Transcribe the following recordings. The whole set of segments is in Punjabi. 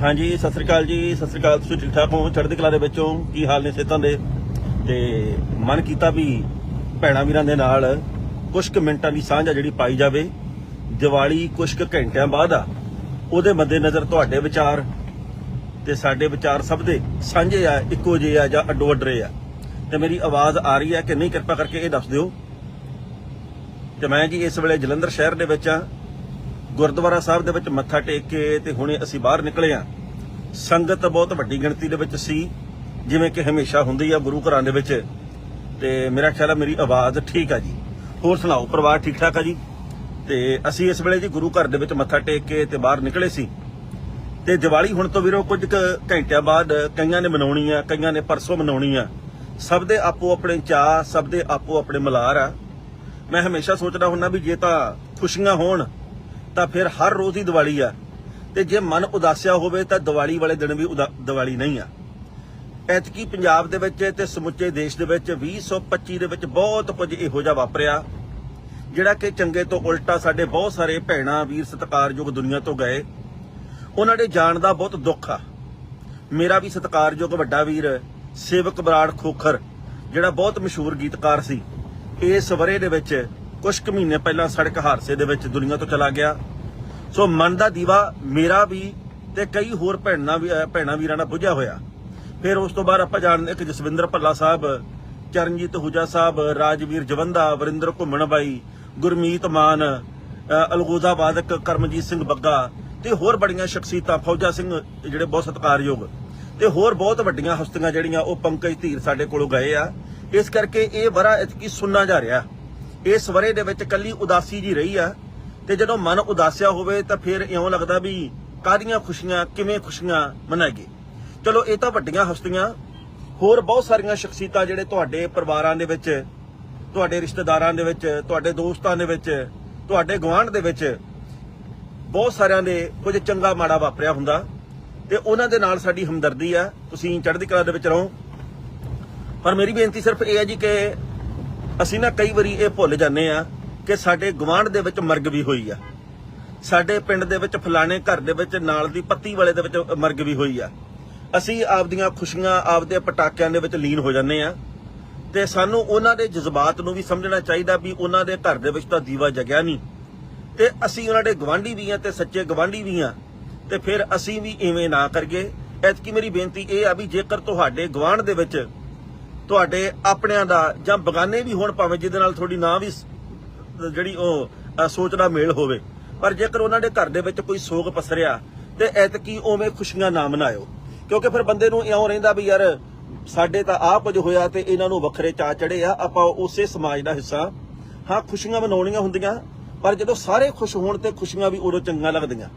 ਹਾਂਜੀ, ਸਤਿ ਸ੍ਰੀ ਅਕਾਲ ਜੀ, ਸਤਿ ਸ੍ਰੀ ਅਕਾਲ, ਤੁਸੀਂ ਠੀਕ ਠਾਕ ਹੋ? ਚੜ੍ਹਦੀ ਕਲਾ ਦੇ ਵਿੱਚੋਂ ਕੀ ਹਾਲ ਨੇ ਸਿਹਤਾਂ ਦੇ? ਤੇ ਮਨ ਕੀਤਾ ਵੀ ਭੈਣਾ ਵੀਰਾਂ ਦੇ ਨਾਲ ਕੁਝ ਕੁ ਮਿੰਟਾਂ ਦੀ ਸਾਂਝ ਆ ਜਿਹੜੀ ਪਾਈ ਜਾਵੇ। ਦੀਵਾਲੀ ਕੁਝ ਕੁ ਘੰਟਿਆਂ ਬਾਅਦ ਆ, ਉਹਦੇ ਮੱਦੇ ਨਜ਼ਰ ਤੁਹਾਡੇ ਵਿਚਾਰ ਤੇ ਸਾਡੇ ਵਿਚਾਰ ਸਭ ਦੇ ਸਾਂਝੇ ਆ, ਇੱਕੋ ਜਿਹੇ ਆ ਜਾਂ ਅੱਡੋ ਅੱਡਰੇ ਆ। ਤੇ ਮੇਰੀ ਆਵਾਜ਼ ਆ ਰਹੀ ਹੈ ਕਿ ਨਹੀਂ, ਕਿਰਪਾ ਕਰਕੇ ਇਹ ਦੱਸ ਦਿਓ। ਤੇ ਮੈਂ ਜੀ ਇਸ ਵੇਲੇ ਜਲੰਧਰ ਸ਼ਹਿਰ ਦੇ ਵਿੱਚ ਆ। ਗੁਰਦੁਆਰਾ ਸਾਹਿਬ ਦੇ ਵਿੱਚ ਮੱਥਾ ਟੇਕ ਕੇ ਤੇ ਹੁਣੇ ਅਸੀਂ ਬਾਹਰ ਨਿਕਲੇ ਆ ਸੰਗਤ ਬਹੁਤ ਵੱਡੀ ਗਿਣਤੀ ਦੇ ਵਿੱਚ ਸੀ, ਜਿਵੇਂ ਕਿ ਹਮੇਸ਼ਾ ਹੁੰਦੀ ਆ ਗੁਰੂ ਘਰਾਂ ਦੇ ਵਿੱਚ। ਤੇ ਮੇਰਾ ਖਿਆਲ ਆ ਮੇਰੀ ਆਵਾਜ਼ ਠੀਕ ਆ ਜੀ। ਹੋਰ ਸੁਣਾਓ, ਪਰਿਵਾਰ ਠੀਕ ਠਾਕ ਆ ਜੀ? ਤੇ ਅਸੀਂ ਇਸ ਵੇਲੇ ਜੀ ਗੁਰੂ ਘਰ ਦੇ ਵਿੱਚ ਮੱਥਾ ਟੇਕ ਕੇ ਤੇ ਬਾਹਰ ਨਿਕਲੇ ਸੀ। ਤੇ ਦੀਵਾਲੀ ਹੁਣ ਤੋਂ ਵੀਰੋ ਕੁਝ ਕੁ ਘੰਟਿਆਂ ਬਾਅਦ ਕਈਆਂ ਨੇ ਮਨਾਉਣੀ ਆ, ਕਈਆਂ ਨੇ ਪਰਸੋਂ ਮਨਾਉਣੀ ਆ। ਸਭ ਦੇ ਆਪੋ ਆਪਣੇ ਚਾਹ ਸਭ ਦੇ ਆਪੋ ਆਪਣੇ ਮਲਾਰ ਆ। ਮੈਂ ਹਮੇਸ਼ਾ ਸੋਚਦਾ ਹੁੰਦਾ ਵੀ ਜੇ ਤਾਂ ਖੁਸ਼ੀਆਂ ਹੋਣ ਤਾਂ ਫਿਰ ਹਰ ਰੋਜ਼ ਹੀ ਦੀਵਾਲੀ ਆ। ਤੇ ਜੇ ਮਨ ਉਦਾਸਿਆ ਹੋਵੇ ਤਾਂ ਦੀਵਾਲੀ ਵਾਲੇ ਦਿਨ ਵੀ ਉਦਾ- ਦੀਵਾਲੀ ਨਹੀਂ ਆ। ਐਤਕੀ ਪੰਜਾਬ ਦੇ ਵਿੱਚ ਤੇ ਸਮੁੱਚੇ ਦੇਸ਼ ਦੇ ਵਿੱਚ 2025 ਦੇ ਵਿੱਚ ਬਹੁਤ ਕੁਝ ਇਹੋ ਜਿਹਾ ਵਾਪਰਿਆ। ਜਿਹੜਾ ਕਿ ਚੰਗੇ ਤੋਂ ਉਲਟਾ ਸਾਡੇ ਬਹੁਤ ਸਾਰੇ ਭੈਣਾ, ਵੀਰ ਸਤਿਕਾਰਯੋਗ ਦੁਨੀਆ ਤੋਂ ਗਏ। ਉਹਨਾਂ ਦੇ ਜਾਣ ਦਾ ਬਹੁਤ ਦੁੱਖ ਆ। ਮੇਰਾ ਵੀ ਸਤਿਕਾਰਯੋਗ ਵੱਡਾ ਵੀਰ ਸੇਵਕ ਬਰਾੜ ਖੋਖਰ, ਜਿਹੜਾ ਬਹੁਤ ਮਸ਼ਹੂਰ ਗੀਤਕਾਰ ਸੀ, ਇਸ ਵਰੇ ਦੇ ਵਿੱਚ ਕੁਝ ਕੁ ਮਹੀਨੇ ਪਹਿਲਾਂ ਸੜਕ ਹਾਦਸੇ ਦੇ ਵਿੱਚ ਦੁਨੀਆ ਤੋਂ ਚਲਾ ਗਿਆ। ਸੋ ਮਨ ਦਾ ਦੀਵਾ ਮੇਰਾ ਵੀ ਤੇ ਕਈ ਹੋਰ ਭੈਣਾਂ ਵੀ ਭੈਣਾਂ ਵੀਰਾਂ ਨਾਲ ਪੁੱਜਿਆ ਹੋਇਆ। ਫਿਰ ਉਸ ਤੋਂ ਬਾਅਦ ਆਪਾਂ ਜਾਣਦੇ ਕਿ ਜਸਵਿੰਦਰ ਭੱਲਾ ਸਾਹਿਬ, ਚਰਨਜੀਤ ਹੁਜਾ ਸਾਹਿਬ, ਰਾਜਵੀਰ ਜਵੰਦਾ, ਵਰਿੰਦਰ ਘੁੰਮਣ ਬਾਈ, ਗੁਰਮੀਤ ਮਾਨ ਅਲਗੋਜ਼ਾ ਵਾਦਕ ਕਰਮਜੀਤ ਸਿੰਘ ਬੱਗਾ ਤੇ ਹੋਰ ਬੜੀਆਂ ਸ਼ਖਸੀਅਤਾਂ, ਫੌਜਾ ਸਿੰਘ ਜਿਹੜੇ ਬਹੁਤ ਸਤਿਕਾਰਯੋਗ ਤੇ ਹੋਰ ਬਹੁਤ ਵੱਡੀਆਂ ਹਸਤੀਆਂ ਜਿਹੜੀਆਂ ਉਹ ਪੰਕਜ ਧੀਰ ਸਾਡੇ ਕੋਲੋਂ ਗਏ ਆ। ਇਸ ਕਰਕੇ ਇਹ ਵਰਾ ਇਤਕੀ ਸੁਣਨਾ ਜਾ ਰਿਹਾ। ਇਸ ਵਰੇ ਦੇ ਵਿੱਚ ਕੱਲੀ ਉਦਾਸੀ ਜੀ ਰਹੀ ਆ ਤੇ ਜਦੋਂ ਮਨ ਉਦਾਸਿਆ ਹੋਵੇ ਤਾਂ ਫਿਰ ਇਉਂ ਲੱਗਦਾ ਵੀ ਕਾਹਦੀਆਂ ਖੁਸ਼ੀਆਂ, ਕਿਵੇਂ ਖੁਸ਼ੀਆਂ ਮਨਾਈਏ। ਚਲੋ, ਇਹ ਤਾਂ ਵੱਡੀਆਂ ਹਸਤੀਆਂ। ਹੋਰ ਬਹੁਤ ਸਾਰੀਆਂ ਸ਼ਖਸੀਅਤਾਂ ਜਿਹੜੇ ਤੁਹਾਡੇ ਪਰਿਵਾਰਾਂ ਦੇ ਵਿੱਚ, ਤੁਹਾਡੇ ਰਿਸ਼ਤੇਦਾਰਾਂ ਦੇ ਵਿੱਚ, ਤੁਹਾਡੇ ਦੋਸਤਾਂ ਦੇ ਵਿੱਚ, ਤੁਹਾਡੇ ਗੁਆਂਢ ਦੇ ਵਿੱਚ ਬਹੁਤ ਸਾਰਿਆਂ ਦੇ ਕੁਝ ਚੰਗਾ ਮਾੜਾ ਵਾਪਰਿਆ ਹੁੰਦਾ ਤੇ ਉਹਨਾਂ ਦੇ ਨਾਲ ਸਾਡੀ ਹਮਦਰਦੀ ਆ। ਤੁਸੀਂ ਚੜ੍ਹਦੀ ਕਲਾ ਦੇ ਵਿੱਚ ਰਹੋ। ਪਰ ਮੇਰੀ ਬੇਨਤੀ ਸਿਰਫ ਇਹ ਹੈ ਜੀ ਕਿ ਅਸੀਂ ਨਾ ਕਈ ਵਾਰੀ ਇਹ ਭੁੱਲ ਜਾਂਦੇ ਆ ਕਿ ਸਾਡੇ ਗਵਾਂਢ ਦੇ ਵਿੱਚ ਮਰਗ ਵੀ ਹੋਈ ਆ। ਸਾਡੇ ਪਿੰਡ ਦੇ ਵਿੱਚ ਫਲਾਣੇ ਘਰ ਦੇ ਵਿੱਚ ਨਾਲ ਦੀ ਪੱਤੀ ਵਾਲੇ ਦੇ ਵਿੱਚ ਮਰਗ ਵੀ ਹੋਈ ਆ। ਅਸੀਂ ਆਪਦੀਆਂ ਖੁਸ਼ੀਆਂ, ਆਪਦੇ ਪਟਾਕਿਆਂ ਦੇ ਵਿੱਚ ਲੀਨ ਹੋ ਜਾਂਦੇ ਆ ਤੇ ਸਾਨੂੰ ਉਹਨਾਂ ਦੇ ਜਜ਼ਬਾਤ ਨੂੰ ਵੀ ਸਮਝਣਾ ਚਾਹੀਦਾ ਵੀ ਉਹਨਾਂ ਦੇ ਘਰ ਦੇ ਵਿੱਚ ਤਾਂ ਦੀਵਾ ਜਗਿਆ ਨਹੀਂ। ਤੇ ਅਸੀਂ ਉਹਨਾਂ ਦੇ ਗਵਾਂਢੀ ਵੀ ਆ ਤੇ ਸੱਚੇ ਗਵਾਂਢੀ ਵੀ ਆ ਤੇ ਫਿਰ ਅਸੀਂ ਵੀ ਇਵੇਂ ਨਾ ਕਰੀਏ। ਐਤਕੀ ਮੇਰੀ ਬੇਨਤੀ ਇਹ ਆ ਵੀ ਜੇਕਰ ਤੁਹਾਡੇ ਗਵਾਂਢ ਦੇ ਵਿੱਚ ਤੁਹਾਡੇ ਆਪਣਿਆਂ ਦਾ ਜਾਂ ਬਗਾਨੇ ਵੀ ਹੋਣ ਭਾਵੇਂ ਜਿਹਦੇ ਨਾਲ ਤੁਹਾਡੀ ਨਾ ਵੀ ਜਿਹੜੀ ਉਹ ਸੋਚ ਦਾ ਮੇਲ ਹੋਵੇ। ਪਰ ਜੇਕਰ ਉਹਨਾਂ ਦੇ ਘਰ ਦੇ ਵਿੱਚ ਕੋਈ ਸੋਗ ਪਸਰਿਆ, ਤੇ ਐਤਕੀ ਉਵੇਂ ਖੁਸ਼ੀਆਂ ਨਾ ਮਨਾਇਓ। ਕਿਉਂਕਿ ਫਿਰ ਬੰਦੇ ਨੂੰ ਇਉਂ ਰਹਿੰਦਾ ਵੀ ਯਾਰ, ਸਾਡੇ ਤਾਂ ਆਹ ਕੁਝ ਹੋਇਆ ਤੇ ਇਹਨਾਂ ਨੂੰ ਵੱਖਰੇ ਚਾ ਚੜੇ ਆ, ਆਪਾਂ ਉਸੇ ਸਮਾਜ ਦਾ ਹਿੱਸਾ। ਹਾਂ, ਖੁਸ਼ੀਆਂ ਮਨਾਉਣੀਆਂ ਹੁੰਦੀਆਂ, ਪਰ ਜਦੋਂ ਸਾਰੇ ਖੁਸ਼ ਹੋਣ ਤੇ ਖੁਸ਼ੀਆਂ ਵੀ ਉਦੋਂ ਚੰਗਾ ਲੱਗਦੀਆਂ।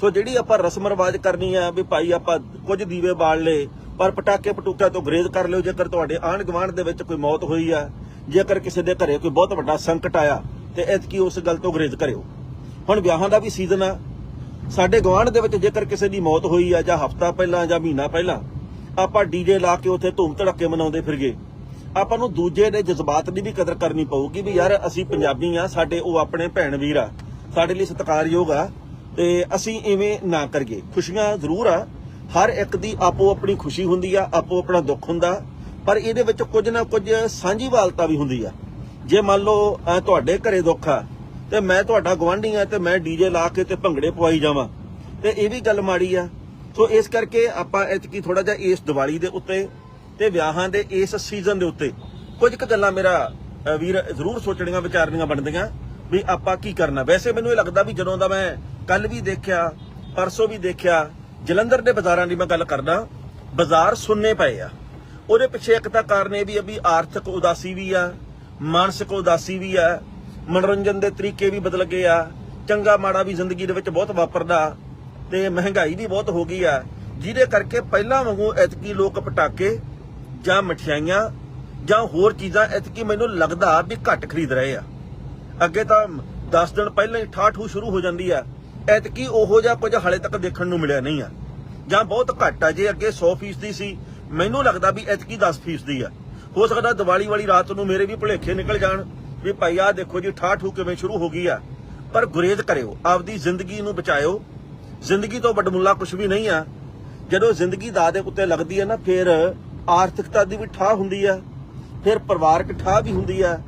ਸੋ ਜਿਹੜੀ ਆਪਾਂ ਰਸਮ ਰਿਵਾਜ ਕਰਨੀ ਆ, ਵੀ ਭਾਈ ਆਪਾਂ ਕੁਝ ਦੀਵੇ ਬਾਲ ਲਏ ਪਰ ਪਟਾਕੇ ਪਟੂਕਿਆਂ ਤੋਂ ਗਰੇਜ਼ ਕਰ ਲਿਓ, ਜੇਕਰ ਤੁਹਾਡੇ ਆਂਢ ਗੁਆਂਢ ਦੇ ਵਿੱਚ ਕੋਈ ਮੌਤ ਹੋਈ ਆ, ਜੇਕਰ ਕਿਸੇ ਦੇ ਘਰੇ ਕੋਈ ਬਹੁਤ ਵੱਡਾ ਸੰਕਟ ਆਇਆ, ਤੇ ਐਤਕੀ ਉਸ ਗੱਲ ਤੋਂ ਗਰੇਜ਼ ਕਰਿਓ। ਹੁਣ ਵਿਆਹਾਂ ਦਾ ਵੀ ਸੀਜ਼ਨ ਆ। ਸਾਡੇ ਗੁਆਂਢ ਦੇ ਵਿੱਚ ਜੇਕਰ ਕਿਸੇ ਦੀ ਮੌਤ ਹੋਈ ਆ, ਜਾਂ ਹਫਤਾ ਪਹਿਲਾਂ, ਜਾਂ ਮਹੀਨਾ ਪਹਿਲਾਂ, ਆਪਾਂ ਡੀਜੇ ਲਾ ਕੇ ਉੱਥੇ ਧੂਮ ਧੜੱਕੇ ਮਨਾਉਂਦੇ ਫਿਰਗੇ। ਆਪਾਂ ਨੂੰ ਦੂਜੇ ਦੇ ਜਜ਼ਬਾਤ ਦੀ ਵੀ ਕਦਰ ਕਰਨੀ ਪਊਗੀ ਵੀ ਯਾਰ ਅਸੀਂ ਪੰਜਾਬੀ ਆ, ਸਾਡੇ ਉਹ ਆਪਣੇ ਭੈਣ ਵੀਰ ਆ। ਸਾਡੇ ਲਈ ਸਤਿਕਾਰਯੋਗ ਆ, ਤੇ ਅਸੀਂ ਇਵੇਂ ਨਾ ਕਰੀਏ। ਖੁਸ਼ੀਆਂ ਜ਼ਰੂਰ ਆ ਹਰ ਇੱਕ ਦੀ ਆਪੋ ਆਪਣੀ ਖੁਸ਼ੀ ਹੁੰਦੀ ਆ, ਆਪੋ ਆਪਣਾ ਦੁੱਖ ਹੁੰਦਾ, ਪਰ ਇਹਦੇ ਵਿੱਚ ਕੁਝ ਨਾ ਕੁਝ ਸਾਂਝੀਵਾਲਤਾ ਵੀ ਹੁੰਦੀ ਆ। ਜੇ ਮੰਨ ਲਓ ਤੁਹਾਡੇ ਘਰੇ ਦੁੱਖ ਆ, ਤੇ ਮੈਂ ਤੁਹਾਡਾ ਗਵਾਂਢੀ ਆ, ਤੇ ਮੈਂ ਡੀਜੇ ਲਾ ਕੇ ਤੇ ਭੰਗੜੇ ਪਵਾਈ ਜਾਵਾਂ, ਤੇ ਇਹ ਵੀ ਗੱਲ ਮਾੜੀ ਆ। ਸੋ ਇਸ ਕਰਕੇ ਆਪਾਂ ਇਤਕੀ ਥੋੜਾ ਜਿਹਾ ਇਸ ਦੀਵਾਲੀ ਦੇ ਉੱਤੇ ਤੇ ਵਿਆਹਾਂ ਦੇ ਇਸ ਸੀਜ਼ਨ ਦੇ ਉੱਤੇ ਕੁਝ ਕੁ ਗੱਲਾਂ ਮੇਰਾ ਵੀਰ ਜ਼ਰੂਰ ਸੋਚਣੀਆਂ, ਵਿਚਾਰਨੀਆਂ ਬਣਦੀਆਂ ਵੀ ਆਪਾਂ ਕੀ ਕਰਨਾ। ਵੈਸੇ ਮੈਨੂੰ ਇਹ ਲੱਗਦਾ ਵੀ ਜਦੋਂ ਦਾ ਮੈਂ ਕੱਲ ਵੀ ਦੇਖਿਆ, ਪਰਸੋਂ ਵੀ ਦੇਖਿਆ ਜਲੰਧਰ ਦੇ ਬਾਜ਼ਾਰਾਂ ਦੀ ਮੈਂ ਗੱਲ ਕਰਦਾ, ਬਾਜ਼ਾਰ ਸੁੰਨੇ ਪਏ ਆ। ਉਹਦੇ ਪਿੱਛੇ ਇੱਕ ਤਾਂ ਕਾਰਨ ਇਹ ਵੀ ਆ ਵੀ ਆਰਥਿਕ ਉਦਾਸੀ ਵੀ ਆ, ਮਾਨਸਿਕ ਉਦਾਸੀ ਵੀ ਆ, ਮਨੋਰੰਜਨ ਦੇ ਤਰੀਕੇ ਵੀ ਬਦਲ ਗਏ ਆ, ਚੰਗਾ ਮਾੜਾ ਵੀ ਜ਼ਿੰਦਗੀ ਦੇ ਵਿੱਚ ਬਹੁਤ ਵਾਪਰਦਾ ਤੇ ਮਹਿੰਗਾਈ ਵੀ ਬਹੁਤ ਹੋ ਗਈ ਆ, ਜਿਹਦੇ ਕਰਕੇ ਪਹਿਲਾਂ ਵਾਂਗੂ ਐਤਕੀ ਲੋਕ ਪਟਾਕੇ ਜਾਂ ਮਠਿਆਈਆਂ ਜਾਂ ਹੋਰ ਚੀਜ਼ਾਂ ਐਤਕੀ ਮੈਨੂੰ ਲੱਗਦਾ ਵੀ ਘੱਟ ਖਰੀਦ ਰਹੇ ਆ। ਅੱਗੇ ਤਾਂ 10 ਦਿਨ ਪਹਿਲਾਂ ਹੀ ਠਾਠੂ ਸ਼ੁਰੂ ਹੋ ਜਾਂਦੀ ਆ। ਐਤਕੀ ਉਹੋ ਜਿਹਾ ਕੁਝ ਹਲੇ ਤੱਕ ਦੇਖਣ ਨੂੰ ਮਿਲਿਆ ਨਹੀਂ ਆ। ਜਾਂ ਬਹੁਤ ਘੱਟ ਆ, ਜੇ ਅੱਗੇ 100% ਦੀ ਸੀ, ਮੈਨੂੰ ਲੱਗਦਾ ਵੀ ਐਤਕੀ 10% ਦੀ ਆ। ਹੋ ਸਕਦਾ ਦੀਵਾਲੀ ਵਾਲੀ ਰਾਤ ਨੂੰ ਮੇਰੇ ਵੀ ਭੁਲੇਖੇ ਨਿਕਲ ਜਾਣ ਵੀ ਭਾਈ ਆ ਦੇਖੋ ਜੀ ਠਾਠੂ ਕਿਵੇਂ ਸ਼ੁਰੂ ਹੋ ਗਈ ਆ। ਪਰ ਗੁਰੇਜ਼ ਕਰਿਓ, ਆਪਦੀ ਜ਼ਿੰਦਗੀ ਨੂੰ ਬਚਾਇਓ। ਜ਼ਿੰਦਗੀ ਤੋਂ ਵੱਡਮੁੱਲਾ ਕੁਝ ਵੀ ਨਹੀਂ ਆ। ਜਦੋਂ ਜ਼ਿੰਦਗੀ ਦਾ ਦੇ ਉੱਤੇ ਲੱਗਦੀ ਹੈ ਨਾ, ਫਿਰ ਆਰਥਿਕਤਾ ਦੀ ਵੀ ਠਾਹ ਹੁੰਦੀ ਆ। ਫਿਰ ਪਰਿਵਾਰਕ ਠਾਹ ਵੀ ਹੁੰਦੀ ਆ।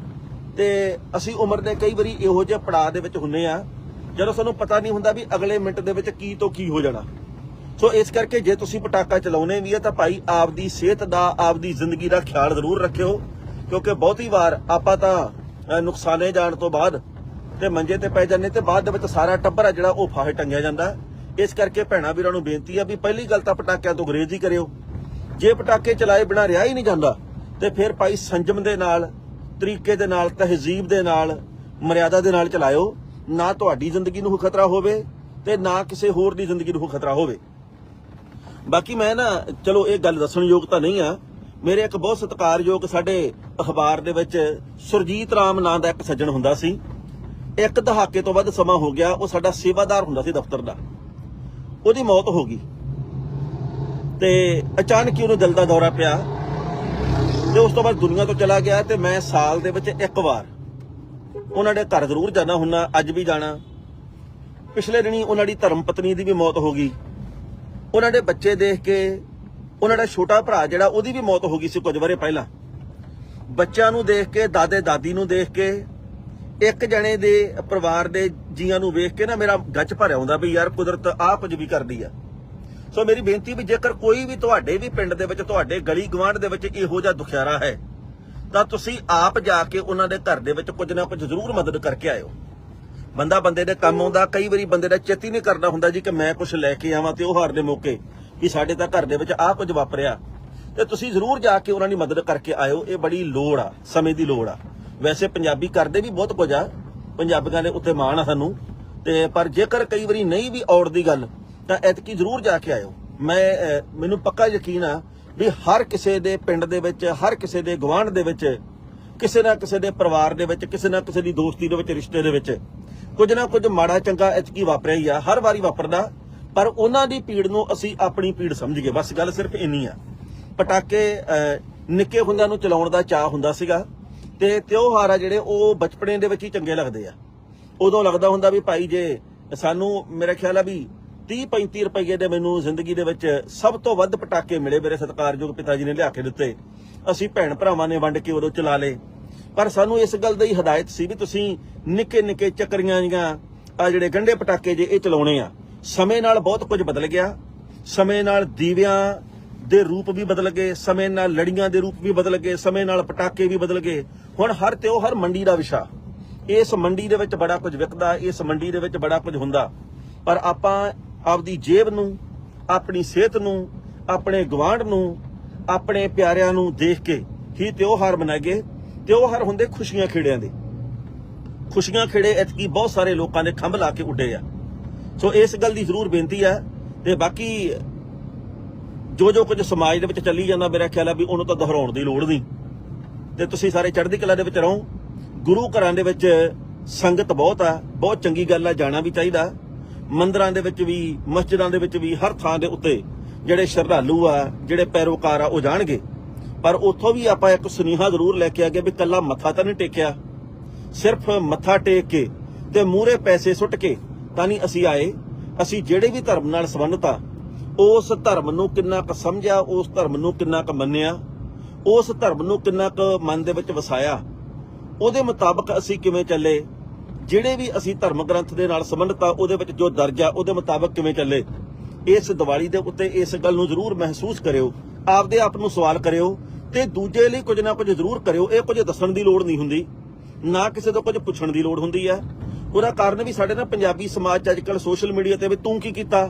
ਤੇ ਅਸੀਂ ਉਮਰ ਦੇ ਕਈ ਵਾਰੀ ਇਹੋ ਜਿਹੇ ਪੜਾਅ ਦੇ ਵਿੱਚ ਹੁੰਨੇ ਆ ਜਦੋਂ ਸਾਨੂੰ ਪਤਾ ਨਹੀਂ ਹੁੰਦਾ ਵੀ ਅਗਲੇ ਮਿੰਟ ਦੇ ਵਿੱਚ ਕੀ ਤੋਂ ਕੀ ਹੋ ਜਾਣਾ। ਸੋ ਇਸ ਕਰਕੇ ਜੇ ਤੁਸੀਂ ਪਟਾਕਾ ਚਲਾਉਨੇ ਵੀ ਆ ਤਾਂ ਭਾਈ ਆਪਦੀ ਸਿਹਤ ਦਾ, ਆਪਦੀ ਜ਼ਿੰਦਗੀ ਦਾ ਖਿਆਲ ਜ਼ਰੂਰ ਰੱਖਿਓ, ਕਿਉਂਕਿ ਬਹੁਤੀ ਵਾਰ ਆਪਾਂ ਤਾਂ ਨੁਕਸਾਨੇ ਜਾਣ ਤੋਂ ਬਾਅਦ ਤੇ ਮੰਜੇ ਤੇ ਪੈ ਜਾਂਦੇ ਤੇ ਬਾਅਦ ਦੇ ਵਿੱਚ ਸਾਰਾ ਟੱਬਰ ਆ ਜਿਹੜਾ ਉਹ ਫਾਹੇ ਟੰਗਿਆ ਜਾਂਦਾ। ਇਸ ਕਰਕੇ ਭੈਣਾ ਵੀਰਾਂ ਨੂੰ ਬੇਨਤੀ ਆ ਵੀ ਪਹਿਲੀ ਗੱਲ ਤਾਂ ਪਟਾਕਿਆਂ ਤੋਂ ਗਰੇਜ਼ ਹੀ ਕਰਿਓ। ਜੇ ਪਟਾਕੇ ਚਲਾਏ ਬਿਨਾਂ ਰਿਹਾ ਹੀ ਨਹੀਂ ਜਾਂਦਾ, ਤੇ ਫਿਰ ਭਾਈ ਸੰਜਮ ਦੇ ਨਾਲ, ਤਰੀਕੇ ਦੇ ਨਾਲ, ਤਹਿਜ਼ੀਬ ਦੇ ਨਾਲ, ਮਰਿਆਦਾ ਦੇ ਨਾਲ ਚਲਾਇਓ। ਨਾ ਤੁਹਾਡੀ ਜ਼ਿੰਦਗੀ ਨੂੰ ਖਤਰਾ ਹੋਵੇ ਤੇ ਨਾ ਕਿਸੇ ਹੋਰ ਦੀ ਜ਼ਿੰਦਗੀ ਨੂੰ ਖਤਰਾ ਹੋਵੇ। ਬਾਕੀ ਮੈਂ ਨਾ, ਚਲੋ ਇਹ ਗੱਲ ਦੱਸਣ ਯੋਗ ਤਾਂ ਨਹੀਂ ਆ। ਮੇਰੇ ਇੱਕ ਬਹੁਤ ਸਤਿਕਾਰਯੋਗ ਸਾਡੇ ਅਖਬਾਰ ਦੇ ਵਿੱਚ ਸੁਰਜੀਤ ਰਾਮ ਨਾਂ ਦਾ ਇੱਕ ਸੱਜਣ ਹੁੰਦਾ ਸੀ। ਇੱਕ ਦਹਾਕੇ ਤੋਂ ਵੱਧ ਸਮਾਂ ਹੋ ਗਿਆ, ਉਹ ਸਾਡਾ ਸੇਵਾਦਾਰ ਹੁੰਦਾ ਸੀ ਦਫ਼ਤਰ ਦਾ। ਉਹਦੀ ਮੌਤ ਹੋ ਗਈ। ਤੇ ਅਚਾਨਕ ਹੀ ਉਹਨੂੰ ਦਿਲ ਦਾ ਦੌਰਾ ਪਿਆ ਤੇ ਉਸ ਤੋਂ ਬਾਅਦ ਦੁਨੀਆ ਤੋਂ ਚਲਾ ਗਿਆ ਤੇ ਮੈਂ ਸਾਲ ਦੇ ਵਿੱਚ ਇੱਕ ਵਾਰ ਉਹਨਾਂ ਦੇ ਘਰ ਜ਼ਰੂਰ ਜਾਣਾ ਹੁੰਨਾ, ਅੱਜ ਵੀ ਜਾਣਾ। ਪਿਛਲੇ ਦਿਨੀ ਉਹਨਾਂ ਦੀ ਧਰਮ ਪਤਨੀ ਦੀ ਵੀ ਮੌਤ ਹੋ ਗਈ। ਉਹਨਾਂ ਦੇ ਬੱਚੇ ਦੇਖ ਕੇ ਉਹਨਾਂ ਦਾ ਛੋਟਾ ਭਰਾ ਜਿਹੜਾ, ਉਹਦੀ ਵੀ ਮੌਤ ਹੋ ਗਈ ਸੀ ਕੁਝ ਵਰੇ ਪਹਿਲਾਂ। ਬੱਚਿਆਂ ਨੂੰ ਦੇਖ ਕੇ ਦਾਦੇ ਦਾਦੀ ਨੂੰ ਦੇਖ ਕੇ, ਇੱਕ ਜਣੇ ਦੇ ਪਰਿਵਾਰ ਦੇ ਜੀਆਂ ਨੂੰ ਵੇਖ ਕੇ ਨਾ ਮੇਰਾ ਗੱਜ ਭਰ ਆਉਂਦਾ ਵੀ ਯਾਰ ਕੁਦਰਤ ਆ ਕੁਝ ਵੀ ਕਰਦੀ ਆ। ਸੋ ਮੇਰੀ ਬੇਨਤੀ ਵੀ ਜੇਕਰ ਕੋਈ ਵੀ ਤੁਹਾਡੇ ਵੀ ਪਿੰਡ ਦੇ ਵਿੱਚ, ਤੁਹਾਡੇ ਗਲੀ ਗਵਾਂਢ ਦੇ ਵਿੱਚ ਇਹੋ ਜਿਹਾ ਦੁਖਿਆਰਾ ਹੈ ਤਾਂ ਤੁਸੀਂ ਆਪ ਜਾ ਕੇ ਉਹਨਾਂ ਦੇ ਘਰ ਦੇ ਵਿੱਚ ਕੁਝ ਨਾ ਕੁਝ ਜ਼ਰੂਰ ਮਦਦ ਕਰਕੇ ਆਇਓ। ਬੰਦਾ ਬੰਦੇ ਦੇ ਕੰਮ ਆਉਂਦਾ, ਕਈ ਵਾਰੀ ਬੰਦੇ ਦਾ ਚੇਤੀ ਨਹੀਂ ਕਰਨਾ ਹੁੰਦਾ ਜੀ ਕਿ ਮੈਂ ਕੁਝ ਲੈ ਕੇ ਆਵਾਂ ਤਿਉਹਾਰ ਦੇ ਮੌਕੇ ਵੀ ਸਾਡੇ ਤਾਂ ਘਰ ਦੇ ਵਿੱਚ ਆਹ ਕੁਝ ਵਾਪਰਿਆ। ਤੇ ਤੁਸੀਂ ਜ਼ਰੂਰ ਜਾ ਕੇ ਉਹਨਾਂ ਦੀ ਮਦਦ ਕਰਕੇ ਆਇਓ, ਇਹ ਬੜੀ ਲੋੜ ਆ, ਸਮੇਂ ਦੀ ਲੋੜ ਆ। ਵੈਸੇ ਪੰਜਾਬੀ ਕਰਦੇ ਵੀ ਬਹੁਤ ਕੁਝ ਆ, ਪੰਜਾਬੀਆਂ ਦੇ ਉੱਤੇ ਮਾਣ ਆ ਸਾਨੂੰ। ਤੇ ਪਰ ਜੇਕਰ ਕਈ ਵਾਰੀ ਨਹੀਂ ਵੀ ਔੜ ਦੀ ਗੱਲ, ਤਾਂ ਐਤਕੀ ਜ਼ਰੂਰ ਜਾ ਕੇ ਆਇਓ। ਮੈਂ ਮੈਨੂੰ ਪੱਕਾ ਯਕੀਨ ਆ ਵੀ ਹਰ ਕਿਸੇ ਦੇ ਪਿੰਡ ਦੇ ਵਿੱਚ, ਹਰ ਕਿਸੇ ਦੇ ਗਵਾਂਢ ਦੇ ਵਿੱਚ, ਕਿਸੇ ਨਾ ਕਿਸੇ ਦੇ ਪਰਿਵਾਰ ਦੇ ਵਿੱਚ, ਕਿਸੇ ਨਾ ਕਿਸੇ ਦੀ ਦੋਸਤੀ ਦੇ ਵਿੱਚ, ਰਿਸ਼ਤੇ ਦੇ ਵਿੱਚ, ਕੁਝ ਨਾ ਕੁਝ ਮਾੜਾ ਚੰਗਾ ਇਤਕੀ ਵਾਪਰਿਆ ਹੀ ਆ, ਹਰ ਵਾਰੀ ਵਾਪਰਦਾ, ਪਰ ਉਹਨਾਂ ਦੀ ਪੀੜ ਨੂੰ ਅਸੀਂ ਆਪਣੀ ਪੀੜ ਸਮਝੀਏ ਬਸ ਗੱਲ ਸਿਰਫ ਇੰਨੀ ਆ। ਪਟਾਕੇ ਨਿੱਕੇ ਹੁੰਦਿਆਂ ਨੂੰ ਚਲਾਉਣ ਦਾ ਚਾਹ ਹੁੰਦਾ ਸੀਗਾ ਤੇ ਤਿਉਹਾਰ ਆ ਜਿਹੜੇ, ਉਹ ਬਚਪਨੇ ਦੇ ਵਿੱਚ ਹੀ ਚੰਗੇ ਲੱਗਦੇ ਆ। ਉਦੋਂ ਲੱਗਦਾ ਹੁੰਦਾ ਵੀ ਭਾਈ ਜੇ ਸਾਨੂੰ, ਮੇਰੇ ਖਿਆਲ ਆ ਵੀ 30 35 ਰੁਪਏ ਦੇ ਮੈਨੂੰ ਜ਼ਿੰਦਗੀ ਦੇ ਵਿੱਚ ਸਭ ਤੋਂ ਵੱਧ ਪਟਾਕੇ ਮਿਲੇ ਮੇਰੇ ਸਤਿਕਾਰਯੋਗ ਪਿਤਾ ਜੀ ਨੇ ਲਿਆ ਕੇ ਦਿੱਤੇ। ਅਸੀਂ ਭੈਣ ਭਰਾਵਾਂ ਨੇ ਵੰਡ ਕੇ ਉਦੋਂ ਚਲਾ ਲਏ। ਪਰ ਸਾਨੂੰ ਇਸ ਗੱਲ ਦੀ ਹਦਾਇਤ ਸੀ ਵੀ ਤੁਸੀਂ ਨਿੱਕੇ ਨਿੱਕੇ ਚੱਕਰੀਆਂ ਜੀਆਂ ਆ ਜਿਹੜੇ ਗੰਡੇ ਪਟਾਕੇ ਜੇ ਇਹ ਚਲਾਉਣੇ ਆ, ਸਮੇਂ ਨਾਲ ਬਹੁਤ ਕੁਝ ਬਦਲ ਗਿਆ। ਸਮੇਂ ਨਾਲ ਦੀਵਿਆਂ ਦੇ ਰੂਪ ਵੀ ਬਦਲ ਗਏ, ਸਮੇਂ ਨਾਲ ਲੜੀਆਂ ਦੇ ਰੂਪ ਵੀ ਬਦਲ ਗਏ, ਸਮੇਂ ਨਾਲ ਪਟਾਕੇ ਵੀ ਬਦਲ ਗਏ। ਹੁਣ ਹਰ ਤਿਉਹਾਰ ਮੰਡੀ ਦਾ ਵਿਸ਼ਾ। ਇਸ ਮੰਡੀ ਦੇ ਵਿੱਚ ਬੜਾ ਕੁਝ ਵਿਕਦਾ, ਇਸ ਮੰਡੀ ਦੇ ਵਿੱਚ ਬੜਾ ਕੁਝ ਹੁੰਦਾ। ਪਰ ਆਪਾਂ ਆਪਦੀ ਜੇਬ ਨੂੰ, ਆਪਣੀ ਸਿਹਤ ਨੂੰ, ਆਪਣੇ ਗਵਾਂਢ ਨੂੰ, ਆਪਣੇ ਪਿਆਰਿਆਂ ਨੂੰ ਦੇਖ ਕੇ ਹੀ ਤਿਉਹਾਰ ਮਨਾਈਏ ਤਿਉਹਾਰ ਹੁੰਦੇ ਖੁਸ਼ੀਆਂ ਖੇੜਿਆਂ ਦੇ। ਖੁਸ਼ੀਆਂ ਖੇੜੇ ਇਤਕੀ ਬਹੁਤ ਸਾਰੇ ਲੋਕਾਂ ਨੇ ਖੰਭ ਲਾ ਕੇ ਉੱਡੇ ਆ। ਸੋ ਇਸ ਗੱਲ ਦੀ ਜ਼ਰੂਰ ਬੇਨਤੀ ਆ ਤੇ ਬਾਕੀ ਜੋ ਜੋ ਕੁਝ ਸਮਾਜ ਦੇ ਵਿੱਚ ਚੱਲੀ ਜਾਂਦਾ ਮੇਰਾ ਖਿਆਲ ਆ ਵੀ ਉਹਨੂੰ ਤਾਂ ਦੁਹਰਾਉਣ ਦੀ ਲੋੜ ਨਹੀਂ। ਤੇ ਤੁਸੀਂ ਸਾਰੇ ਚੜ੍ਹਦੀ ਕਲਾ ਦੇ ਵਿੱਚ ਰਹੋ। ਗੁਰੂ ਘਰਾਂ ਦੇ ਵਿੱਚ ਸੰਗਤ ਬਹੁਤ ਆ, ਬਹੁਤ ਚੰਗੀ ਗੱਲ ਆ, ਜਾਣਾ ਵੀ ਚਾਹੀਦਾ। ਮੰਦਰਾਂ ਦੇ ਵਿੱਚ ਵੀ, ਮਸਜਿਦਾਂ ਦੇ ਵਿੱਚ ਵੀ, ਹਰ ਥਾਂ ਦੇ ਉੱਤੇ ਜਿਹੜੇ ਸ਼ਰਧਾਲੂ ਆ, ਜਿਹੜੇ ਪੈਰੋਕਾਰ ਆ, ਉਹ ਜਾਣਗੇ। ਪਰ ਉੱਥੋਂ ਵੀ ਆਪਾਂ ਇੱਕ ਸੁਨੇਹਾ ਜ਼ਰੂਰ ਲੈ ਕੇ ਆ ਗਏ ਵੀ ਕੱਲਾ ਮੱਥਾ ਤਾਂ ਨਹੀਂ ਟੇਕਿਆ। ਸਿਰਫ ਮੱਥਾ ਟੇਕ ਕੇ ਤੇ ਮੂਹਰੇ ਪੈਸੇ ਸੁੱਟ ਕੇ ਤਾਂ ਨਹੀਂ ਅਸੀਂ ਆਏ। ਅਸੀਂ ਜਿਹੜੇ ਵੀ ਧਰਮ ਨਾਲ ਸੰਬੰਧਤ ਆ, ਉਸ ਧਰਮ ਨੂੰ ਕਿੰਨਾ ਕੁ ਸਮਝਿਆ, ਉਸ ਧਰਮ ਨੂੰ ਕਿੰਨਾ ਕੁ ਮੰਨਿਆ, ਉਸ ਧਰਮ ਨੂੰ ਕਿੰਨਾ ਕੁ ਮਨ ਦੇ ਵਿੱਚ ਵਸਾਇਆ। ਉਹਦੇ ਮੁਤਾਬਕ ਅਸੀਂ ਕਿਵੇਂ ਚੱਲੇ? ਜਿਹੜੇ ਵੀ ਅਸੀਂ ਧਰਮ ਗ੍ਰੰਥ ਦੇ ਨਾਲ ਸੰਬੰਧਤ ਆ, ਉਹਦੇ ਵਿੱਚ ਜੋ ਦਰਜ ਆ, ਉਹਦੇ ਮੁਤਾਬਕ ਕਿਵੇਂ ਚੱਲੇ? ਇਸ ਦੀਵਾਲੀ ਦੇ ਉੱਤੇ ਇਸ ਗੱਲ ਨੂੰ ਜ਼ਰੂਰ ਮਹਿਸੂਸ ਕਰਿਓ, ਆਪਦੇ ਆਪ ਨੂੰ ਸਵਾਲ ਕਰਿਓ ਤੇ ਦੂਜੇ ਲਈ ਕੁਝ ਨਾ ਕੁਝ ਜ਼ਰੂਰ ਕਰਿਓ, ਇਹ ਕੁਝ ਦੱਸਣ ਦੀ ਲੋੜ ਨਹੀਂ ਹੁੰਦੀ, ਨਾ ਕਿਸੇ ਤੋਂ ਕੁਝ ਪੁੱਛਣ ਦੀ ਲੋੜ ਹੁੰਦੀ ਹੈ। ਉਹਦਾ ਕਾਰਨ ਵੀ ਸਾਡੇ ਨਾ ਪੰਜਾਬੀ ਸਮਾਜ ਚ ਅੱਜਕੱਲ ਸੋਸ਼ਲ ਮੀਡੀਆ ਤੇ ਵੀ ਤੂੰ ਕੀ ਕੀਤਾ,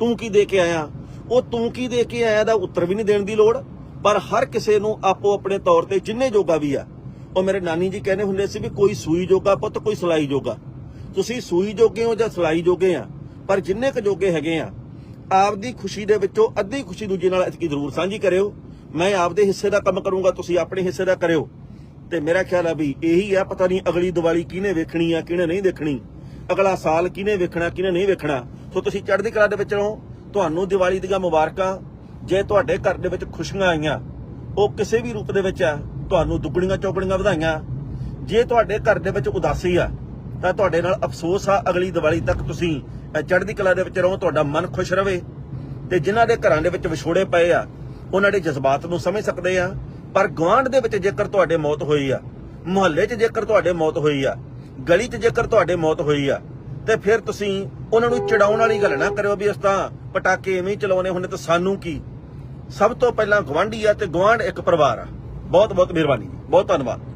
ਤੂੰ ਕੀ ਦੇ ਕੇ ਆਇਆ? ਉਹ ਤੂੰ ਕੀ ਦੇ ਕੇ ਆਇਆ ਦਾ ਉੱਤਰ ਵੀ ਨਹੀਂ ਦੇਣ ਦੀ ਲੋੜ, ਪਰ ਹਰ ਕਿਸੇ ਨੂੰ ਆਪੋ ਆਪਣੇ ਤੌਰ ਤੇ ਜਿੰਨੇ ਜੋਗਾ ਵੀ ਆ ਉਹ ਮੇਰੇ ਨਾਨੀ ਜੀ ਕਹਿੰਦੇ ਹੁੰਦੇ ਸੀ ਵੀ ਕੋਈ ਸੂਈ ਜੋਗਾ ਪੁੱਤ, ਕੋਈ ਸਲਾਈ ਜੋਗਾ। ਤੁਸੀਂ ਸੂਈ ਜੋਗੇ ਹੋ ਜਾਂ ਸਲਾਈ ਜੋਗੇ ਆ? ਪਰ ਜਿੰਨੇ ਕੁ ਜੋਗੇ ਹੈਗੇ ਆ, ਆਪਦੀ ਖੁਸ਼ੀ ਦੇ ਵਿੱਚੋਂ ਅੱਧੀ ਖੁਸ਼ੀ ਦੂਜੇ ਨਾਲ ਇਤਕੀ ਜ਼ਰੂਰ ਸਾਂਝੀ ਕਰਿਓ। ਮੈਂ ਆਪਦੇ ਹਿੱਸੇ ਦਾ ਕੰਮ ਕਰੂੰਗਾ, ਤੁਸੀਂ ਆਪਣੇ ਹਿੱਸੇ ਦਾ ਕਰਿਓ। ਤੇ ਮੇਰਾ ਖਿਆਲ ਆ ਵੀ ਇਹੀ ਆ, ਪਤਾ ਨਹੀਂ ਅਗਲੀ ਦੀਵਾਲੀ ਕਿਹਨੇ ਵੇਖਣੀ ਆ, ਕਿਹਨੇ ਨਹੀਂ ਦੇਖਣੀ। ਅਗਲਾ ਸਾਲ ਕਿਹਨੇ ਵੇਖਣਾ, ਕਿਹਨੇ ਨਹੀਂ ਵੇਖਣਾ। ਸੋ ਤੁਸੀਂ ਚੜ੍ਹਦੀ ਕਲਾ ਦੇ ਵਿੱਚ ਰਹੋ। ਤੁਹਾਨੂੰ ਦੀਵਾਲੀ ਦੀਆਂ ਮੁਬਾਰਕਾਂ, ਜੇ ਤੁਹਾਡੇ ਘਰ ਦੇ ਵਿੱਚ ਖੁਸ਼ੀਆਂ ਆਈਆਂ, ਉਹ ਕਿਸੇ ਵੀ ਰੂਪ ਦੇ ਵਿੱਚ ਆ। ਤੁਹਾਨੂੰ ਦੁੱਗਣੀਆਂ ਚੌਗਣੀਆਂ ਵਧਾਈਆਂ। ਜੇ ਤੁਹਾਡੇ ਘਰ ਦੇ ਵਿੱਚ ਉਦਾਸੀ ਆ, ਤਾਂ ਤੁਹਾਡੇ ਨਾਲ ਅਫਸੋਸ ਆ ਅਗਲੀ ਦੀਵਾਲੀ ਤੱਕ ਤੁਸੀਂ ਚੜ੍ਹਦੀ ਕਲਾ ਦੇ ਵਿੱਚ ਰਹੋ, ਤੁਹਾਡਾ ਮਨ ਖੁਸ਼ ਰਵੇ। ਤੇ ਜਿਨ੍ਹਾਂ ਦੇ ਘਰਾਂ ਦੇ ਵਿੱਚ ਵਿਛੋੜੇ ਪਏ ਆ, ਉਹਨਾਂ ਦੇ ਜਜ਼ਬਾਤ ਨੂੰ ਸਮਝ ਸਕਦੇ ਆ। ਪਰ ਗਵਾਂਢ ਦੇ ਵਿੱਚ ਜੇਕਰ ਤੁਹਾਡੇ ਮੌਤ ਹੋਈ ਆ, ਮੁਹੱਲੇ 'ਚ ਜੇਕਰ ਤੁਹਾਡੇ ਮੌਤ ਹੋਈ ਆ, ਗਲੀ 'ਚ ਜੇਕਰ ਤੁਹਾਡੇ ਮੌਤ ਹੋਈ ਆ, ਤੇ ਫਿਰ ਤੁਸੀਂ ਉਹਨਾਂ ਨੂੰ ਚੜਾਉਣ ਵਾਲੀ ਗੱਲ ਨਾ ਕਰਿਓ ਵੀ ਇਸ ਤਾਂ ਪਟਾਕੇ ਐਵੇਂ ਚਲਾਉਣੇ ਹੁੰਦੇ ਤਾਂ ਸਾਨੂੰ ਕੀ? ਸਭ ਤੋਂ ਪਹਿਲਾਂ ਗਵਾਂਢੀ ਆ ਤੇ ਗਵਾਂਢ ਇੱਕ ਪਰਿਵਾਰ ਆ। ਬਹੁਤ ਬਹੁਤ ਮਿਹਰਬਾਨੀ ਜੀ। ਬਹੁਤ ਧੰਨਵਾਦ।